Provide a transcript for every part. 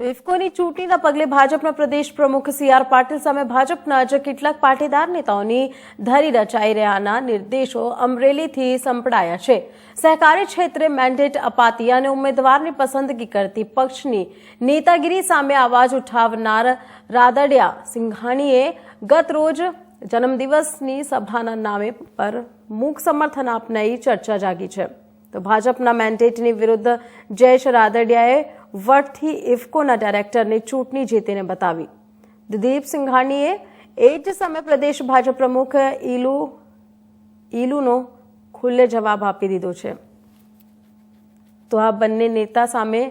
ઇફકોની ચૂંટણીના પગલે ભાજપના પ્રદેશ પ્રમુખ સી આર પાટીલ સામે ભાજપના જ કેટલાક પાટીદાર નેતાઓની ધરી રચાઈ રહ્યાના નિર્દેશો અમરેલીથી સંપડાયા છે. સહકારી ક્ષેત્રે મેન્ડેટ અપાતી અને ઉમેદવારની પસંદગી કરતી પક્ષની નેતાગીરી સામે અવાજ ઉઠાવનાર રાદડિયા સિંઘાણીએ ગત રોજ જન્મદિવસની સભાના નામે પર મૂક સમર્થન આપનારી ચર્ચા જાગી છે. તો ભાજપના મેન્ડેટની વિરુદ્ધ જયેશ રાદડિયાએ વટથી ઇફકોના ડાયરેક્ટરને ચૂંટણી જીતીને બતાવી. દિલીપ સિંઘાણીએ એ જ સમયે પ્રદેશ ભાજપ પ્રમુખ ઈલુ, ઈલુનો ખુલ્લે જવાબ આપી દીધો છે. તો આ બંને નેતા સામે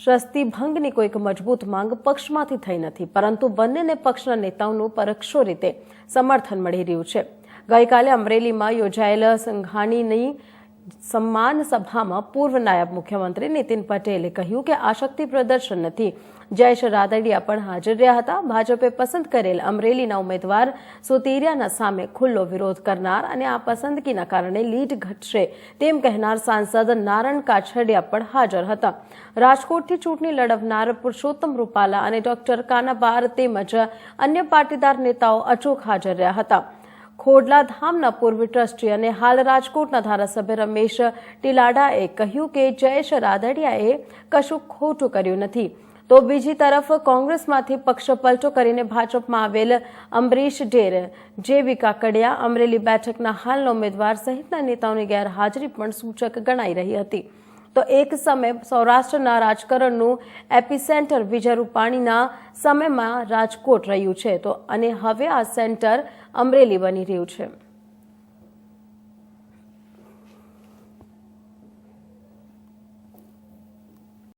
શસ્તિભંગની કોઈક મજબૂત માંગ પક્ષમાંથી થઈ નથી, પરંતુ બંનેને પક્ષના નેતાઓનું પરોક્ષો રીતે સમર્થન મળી રહ્યું છે. ગઈકાલે અમરેલીમાં યોજાયેલ સંઘાણીની સન્માન સભામાં પૂર્વ નાયબ મુખ્યમંત્રી નીતિન પટેલે કહ્યું કે આ શક્તિ પ્રદર્શન નથી. જયેશ રાદડિયા પણ હાજર રહ્યા હતા. ભાજપે પસંદ કરેલ અમરેલીના ઉમેદવાર સુતેરિયાના સામે ખુલ્લો વિરોધ કરનાર અને આ પસંદગીના કારણે લીડ ઘટશે તેમ કહેનાર સાંસદ નારણ કાછડિયા પણ હાજર હતા. રાજકોટથી ચૂંટણી લડવનાર પુરુષોત્તમ રૂપાલા અને ડોક્ટર કાનાબાર તેમજ અન્ય પાટીદાર નેતાઓ અચોક હાજર રહ્યા હતા. ખોડલા ધામના પૂર્વ ટ્રસ્ટી અને હાલ રાજકોટના ધારાસભ્ય રમેશ ટીલાડાએ કહ્યું કે જયેશ રાદડિયાએ કશું ખોટું કર્યું નથી. તો બીજી તરફ કોંગ્રેસમાંથી પક્ષ પલટો કરીને ભાજપમાં આવેલ અમરીશ ડેર જેવી કાકડિયા અમરેલી બેઠકના હાલના ઉમેદવાર સહિતના નેતાઓની ગેરહાજરી પણ સૂચક ગણાઈ રહી હતી. તો એક સમય સૌરાષ્ટ્રના રાજકારણનું એપિસેન્ટર વિજય રૂપાણીના સમયમાં રાજકોટ રહ્યું છે. તો અને હવે આ સેન્ટર અમરેલી બની રહ્યું છે.